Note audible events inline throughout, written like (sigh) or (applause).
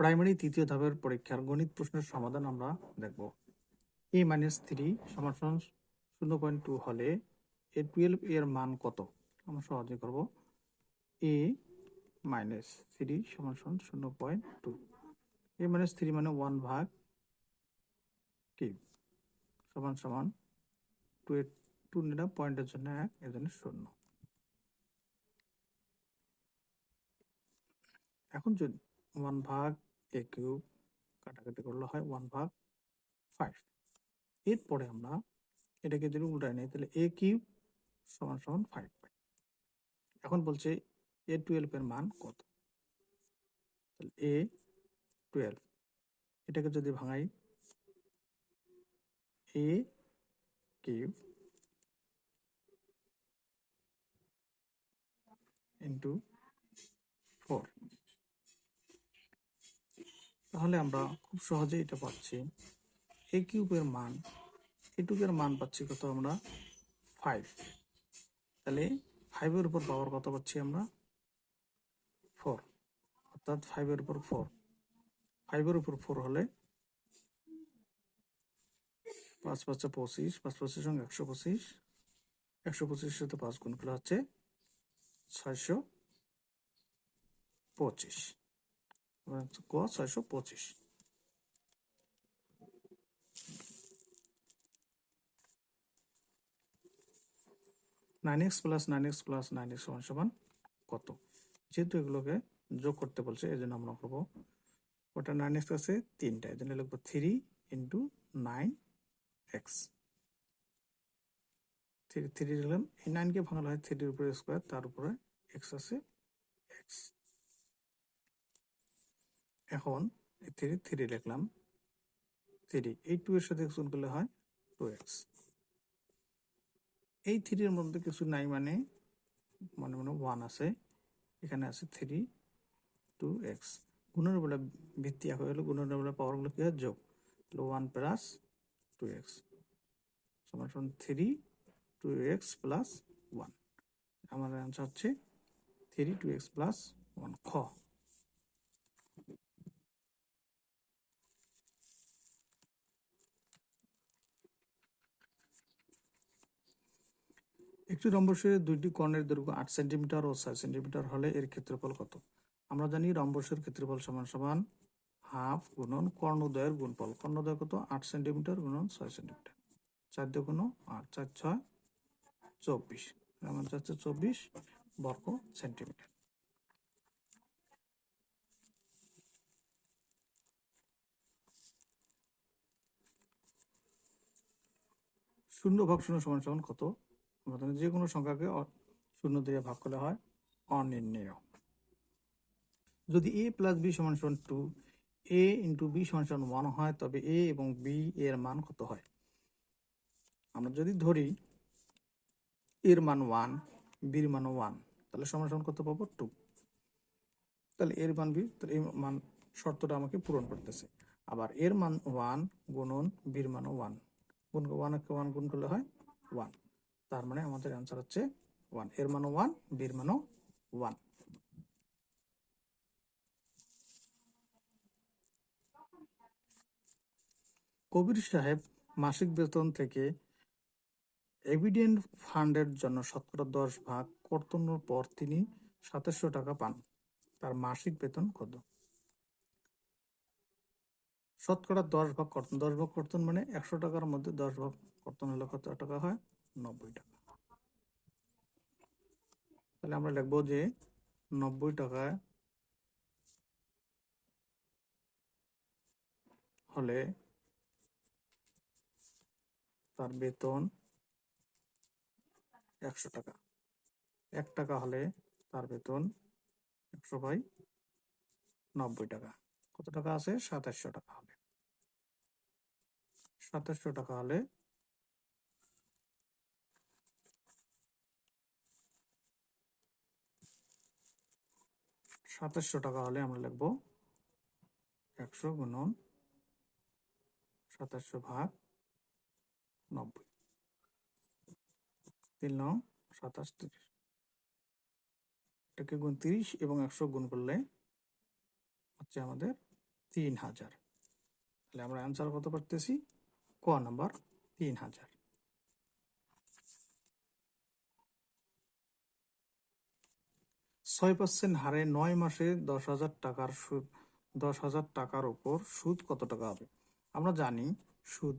Primary তৃতীয় ধাপের পরীক্ষার গণিত প্রশ্নের সমাধান আমরা দেখব। এ মাইনাস থ্রি সমান শূন্য পয়েন্ট টু হলে এ টুয়েলভ এর মান কত? আমরা সহজে করব। এ মাইনাস থ্রি সমান শূন্য point two a minus three মানে ওয়ান ভাগ কিউব সমান সমান টু এর টু নিলাম পয়েন্টের জন্য এক, এর জন্য শূন্য। এখন যদি ওয়ান ভাগ এ কিউব কাটাকাটি করলে হয় ওয়ান ভাগ ফাইভ। এরপরে আমরা এটাকে যদি উল্টায় নিই, তাহলে এ কিউব সমান সমান ফাইভ এখন বলছে এ টুয়েলভ এর মান কত? তাহলে এ টুয়েলভ। এটাকে যদি ভাঙাই, এ কিউব ইন্টু ফোর তাহলে আমরা খুব সহজে এটা পাচ্ছি। এ কিউবের মান এটুকের মান পাচ্ছি কত আমরা? ফাইভ তাহলে ফাইভের উপর পাওয়ার কত পাচ্ছি আমরা? ফোর অর্থাৎ ফাইভের উপর ফোর ফাইভের উপর ফোর হলে পাঁচ পাঁচটা পঁচিশ পাঁচ পঁচিশ সঙ্গে একশো পঁচিশ। একশো পঁচিশের সাথে পাঁচ গুণ করলে হচ্ছে ছয়শো পঁচিশ। ক ছয়শো পঁচিশ। Nine x plus nine x plus nine x সমান সমান কত? যেহেতু এগুলোকে যোগ করতে বলছে এই জন্য আমরা করব। ওটা নাইন এক্স আছে তিনটা এই জন্য লিখব three into nine x. Three three লিখলাম। এই নাইনকে ভাঙানো হয় থ্রির উপরে স্কোয়ার, তার উপরে এক্স আছে এক্স। এখন থ্রি থ্রি লিখলাম। থ্রি এই টু এর সাথে গুণ করলে হয় টু এক্স এই থ্রির মধ্যে কিছু নাই মানে মনে মনে ওয়ান আছে। এখানে আছে থ্রি টু এক্স গুণের বেলা ভিত্তি এক হয়ে গেলো গুণের বেলা পাওয়ারগুলো কি হয়? যোগ। তাহলে ওয়ান প্লাস টু এক্স সমান three two x plus one আমার অ্যান্সার হচ্ছে three two x plus one খ। একটি রম্বসের দুইটি কর্ণের দৈর্ঘ্য আট সেন্টিমিটার ও ছয় সেন্টিমিটার হলে এর ক্ষেত্রফল কত? আমরা জানি রম্বসের ক্ষেত্রফল সমান সমান হাফ গুণন কর্ণদ্বয়ের গুণফল। কর্ণদ্বয় কত? আট সেন্টিমিটার গুণন ছয় সেন্টিমিটার। চার দিয়ে গুণ আট, চার, ছয়, চব্বিশ। আমার যাচ্ছে চব্বিশ বর্গ সেন্টিমিটার। শূন্য ভাগ শূন্য সমান সমান কত? আমাদের যে কোনো সংখ্যাকে শূন্য দিয়ে ভাগ করলে হয় অনির্ণেয়। যদি এ প্লাস বি সমান সমান টু এ ইন্টু বি সমান সমান ওয়ান হয়, তবে এ এবং বি এর মান কত হয়? আমরা যদি ধরি এর মান ওয়ান বির মান ওয়ান তাহলে সমান সমান কত পাবো? টু তাহলে এর মান বি তাহলে এই মান শর্তটা আমাকে পূরণ করতেছে। আবার এর মান ওয়ান গুণন বির মান ওয়ান গুণ ওয়ান ওয়ান গুণ করলে হয় ওয়ান তার মানে আমাদের অ্যান্সার হচ্ছে ওয়ানের মানও ওয়ান বির মানও ওয়ান কবির সাহেব মাসিক বেতন থেকে এভিডেন্ট ফান্ডের জন্য শতকরা দশ ভাগ কর্তনের পর তিনি সাতাশশো টাকা পান। তার মাসিক বেতন কত? শতকরা দশ ভাগ কর্তন দশ ভাগ কর্তন মানে একশো টাকার মধ্যে দশ ভাগ কর্তন হলে কত টাকা হয়? নব্বই টাকা। তাহলে আমরা লিখব যে নব্বই টাকায় হলে তার বেতন একশো টাকা। এক টাকা হলে তার বেতন একশো বাই নব্বই টাকা। কত টাকা আছে? সাতাশশো টাকা হবে সাতাশশো টাকা হলে সাতাশশো টাকা হলে আমরা লিখব একশো গুণন সাতাশশো ভাগ নব্বই। তিন নং সাতাশ তিরিশ। এটাকে গুণ তিরিশ এবং একশো গুণ করলে হচ্ছে আমাদের তিন হাজার। তাহলে আমরা অ্যান্সার কত পারতেছি ক নাম্বার তিন হাজার। ছয় পার্সেন্ট হারে নয় মাসে দশ হাজার টাকার সুদ, দশ হাজার টাকার ওপর সুদ কত টাকা হবে? আমরা জানি সুদ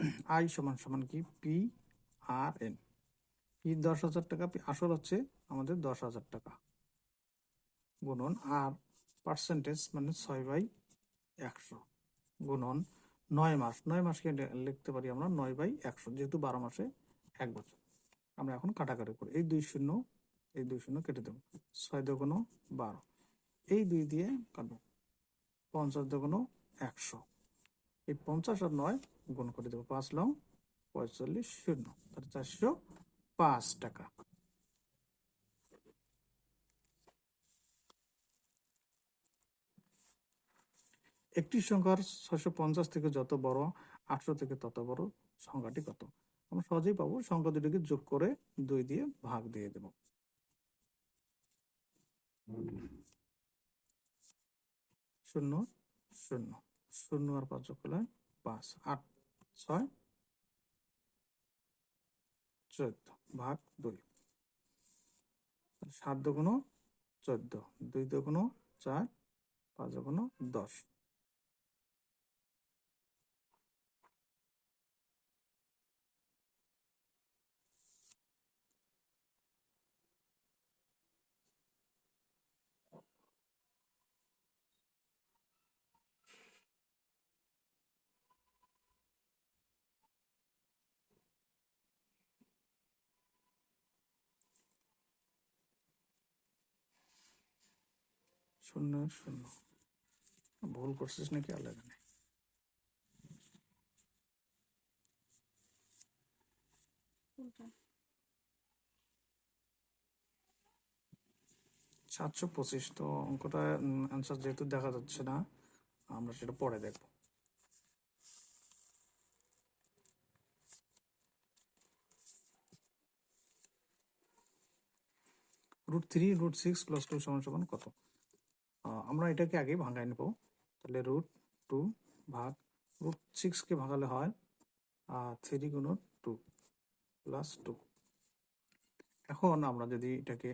(clears throat) আই সমান সমান কি? পি আর এন পি দশ হাজার টাকা? আসল হচ্ছে আমাদের দশ হাজার টাকা। গুণন আর পার্সেন্টেজ মানে ছয় বাই একশো। গুণন নয় মাস, নয় মাসকে লিখতে পারি আমরা নয় বাই একশো, যেহেতু বারো মাসে এক বছর। আমরা এখন কাটাকাটি করি। এই দুই শূন্য এই দুই শূন্য কেটে দেবো। ছয় দোকান বারো। এই দুই দিয়ে কাটবো। পঞ্চাশ দোকান একশো। এই পঞ্চাশ আর নয় গুণ করে দেবো পাঁচ লং পঁয়তাল্লিশ শূন্য। তাহলে চারশো পাঁচ টাকা। একটি সংখ্যার ছয়শো পঞ্চাশ থেকে যত বড়, আটশো থেকে তত বড় সংখ্যাটি কত? আমরা সহজেই পাবো। সংখ্যা দুটিকে যোগ করে দুই দিয়ে ভাগ দিয়ে দেব। শূন্য শূন্য শূন্য আর পাঁচ যোগ পাঁচ। আট, ছয়, চোদ্দ, ভাগ দুই। সাত দুগুণ চোদ্দ, দুই দুগুণ চার, পাঁচ দুগুণ দশ। শূন্য শূন্য। ভুল করছিস নাকি আল্লাহ জানে সাতশো পঁচিশ তো অঙ্কটা অ্যান্সার যেহেতু দেখা যাচ্ছে না আমরা সেটা পরে দেখব। Root three root six plus two সমান সমান কত? আমরা এটাকে আগে ভাঙায় নেব। তাহলে রুট টু ভাগ রুট সিক্সকে ভাঙালে হয় থ্রি গুণ টু প্লাস টু এখন আমরা যদি এটাকে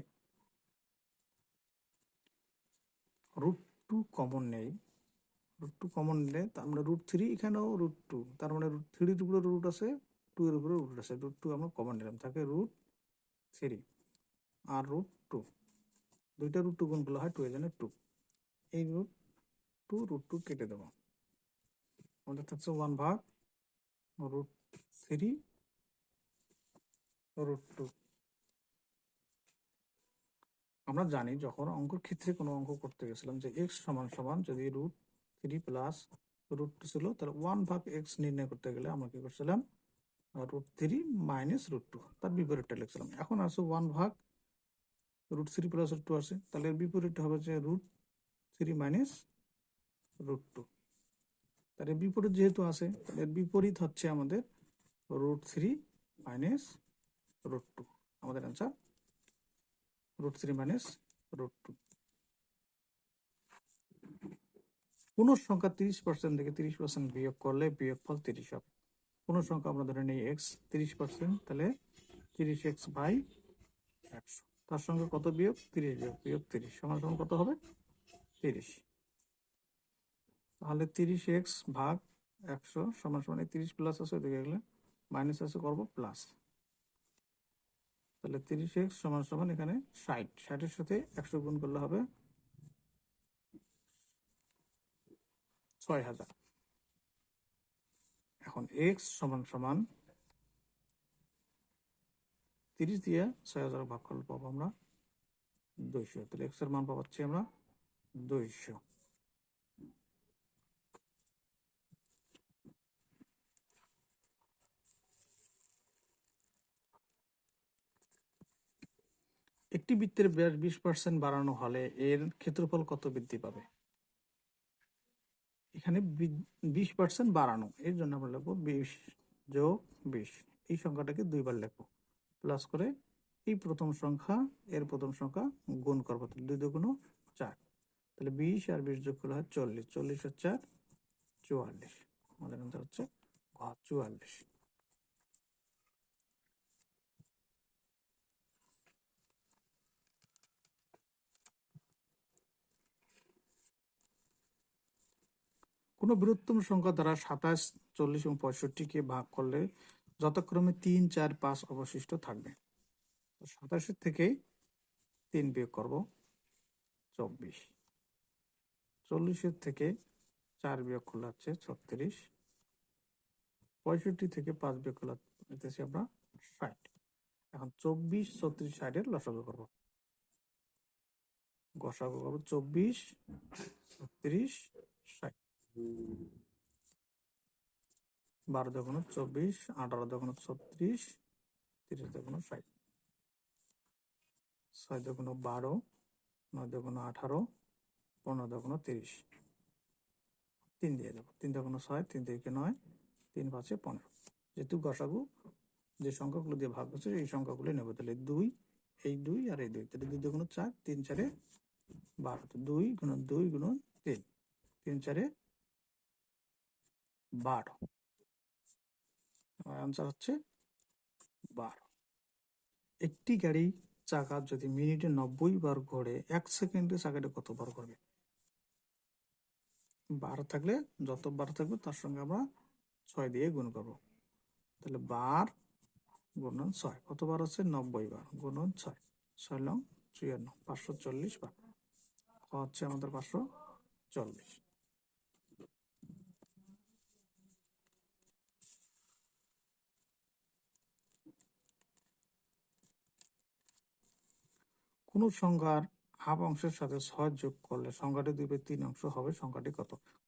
রুট টু কমন নেই রুট টু কমন নিলে আমরা রুট থ্রি এখানেও রুট টু তার মানে রুট থ্রির উপরে রুট আছে টু এর উপরে রুট আছে রুট টু আমরা কমন নিলাম থাকে রুট থ্রি আর রুট টু দুইটা রুট টু গুণ করলে হয় টু এজনে টু এই রুট টু রুট টু কেটে দেবো। আমাদের থাকছে ওয়ান ভাগ রুট থ্রি রুট টু আমরা জানি যখন অঙ্কর ক্ষেত্রে কোনো অঙ্ক করতে গেছিলাম যে এক্স সমান সমান যদি root three plus root two ছিল, তাহলে ওয়ান ভাগ এক্স নির্ণয় করতে গেলে আমরা কি করছিলাম? Root three minus root two তার বিপরীতটা লিখছিলাম। এখন আছে ওয়ান ভাগ root three plus root two আছে, তাহলে এর বিপরীতটা হবে যে root three minus root two তার বিপরীত যেহেতু আছে এর বিপরীত হচ্ছে আমাদের root three minus root two আমাদের answer root three minus root two কোন সংখ্যা তিরিশ পার্সেন্ট থেকে তিরিশ পার্সেন্ট বিয়োগ করলে বিয়োগফল তিরিশ হবে। কোন সংখ্যা আমরা ধরে নিই এক্স তিরিশ পার্সেন্ট তাহলে তিরিশ এক্স বাই একশো। তার সঙ্গে কত বিয়োগ? তিরিশ বিয়োগ। বিয়োগ তিরিশ। সমান সমান কত হবে? তিরিশ। তাহলে তিরিশ এক্স ভাগ একশো সমান সমান তিরিশ প্লাস আছে ওদিকে গেলে মাইনাস আছে করব প্লাস তাহলে তিরিশ এক্স সমান সমান এখানে ষাট। ষাটের সাথে একশো গুণ করলে হবে ছয় হাজার। এখন এক্স সমান সমান তিরিশ দিয়ে ছয় হাজার ভাগ করলে পাবো আমরা দুইশো। তাহলে এক্সের মান পাচ্ছি আমরা দুইশো একটি বৃত্তের ব্যাস বিশ পার্সেন্ট বাড়ানো হলে এর ক্ষেত্রফল কত বৃদ্ধি পাবে? এখানে বিশ পার্সেন্ট বাড়ানো, এর জন্য আমরা লিখব বিশ যোগ বিশ। এই সংখ্যাটাকে দুইবার লিখব। প্লাস করে এই প্রথম সংখ্যা, এর প্রথম সংখ্যা গুণ করব, দুই দুগুণ চার। তাহলে বিশ আর বিশ যোগ করলে হয় চল্লিশ। চল্লিশ হচ্ছে চুয়াল্লিশ। আমাদের আনসার হচ্ছে চুয়াল্লিশ। কোনো বৃহত্তম সংখ্যা দ্বারা সাতাশ, চল্লিশ এবং পঁয়ষট্টিকে ভাগ করলে যথাক্রমে তিন, চার, পাঁচ অবশিষ্ট থাকবে। সাতাশের থেকে তিন বিয়োগ করব চব্বিশ। চল্লিশের থেকে চার বিয়োগ করলে হচ্ছে ছত্রিশ। পঁয়ষট্টি থেকে পাঁচ বিয়োগ নিতেছি আমরা ষাট। এখন চব্বিশ, ছত্রিশ, ষাটের লসাগু করব। গসাগু করব চব্বিশ, ছত্রিশ, ষাট। বারো দোকানো চব্বিশ, আঠারো দোকানো ছত্রিশ, তিরিশ দোকানো ষাট। ছয় দোকানো বারো, নয় দোকানো আঠারো পনেরো দোকানো তিরিশ। তিন দিয়ে দেবো। তিন দোকানো ছয়, তিন থেকে নয়, তিন পাঁচে পনেরো। যেহেতু গসাগু যে সংখ্যাগুলো দিয়ে ভাগ হচ্ছে এই সংখ্যাগুলো নেব। তাহলে দুই, এই দুই আর এই দুই। তাহলে দুই দুগুণ চার, তিন চারে বারো। দুই গুণন দুই গুণন তিন। তিন চারে বারো। আমার আনসার হচ্ছে বারো। একটি গাড়ি চাকা যদি মিনিটে নব্বই বার ঘোরে, এক সেকেন্ডে চাকাটা কত বার করবে বারো থাকলে যত বার থাকবে তার সঙ্গে আমরা ছয় দিয়ে গুণ করব। তাহলে বার গুণন ছয়। কতবার হচ্ছে নব্বই বার গুণন ছয়। ছয় লং চুয়ান্ন। পাঁচশো চল্লিশ বার। হচ্ছে আমাদের পাঁচশো চল্লিশ। কোন সংখ্যার হাফ অংশের সাথে ছয় যোগ করলে সংখ্যাটি দুই তিন অংশ হবে। সংখ্যাটি কত?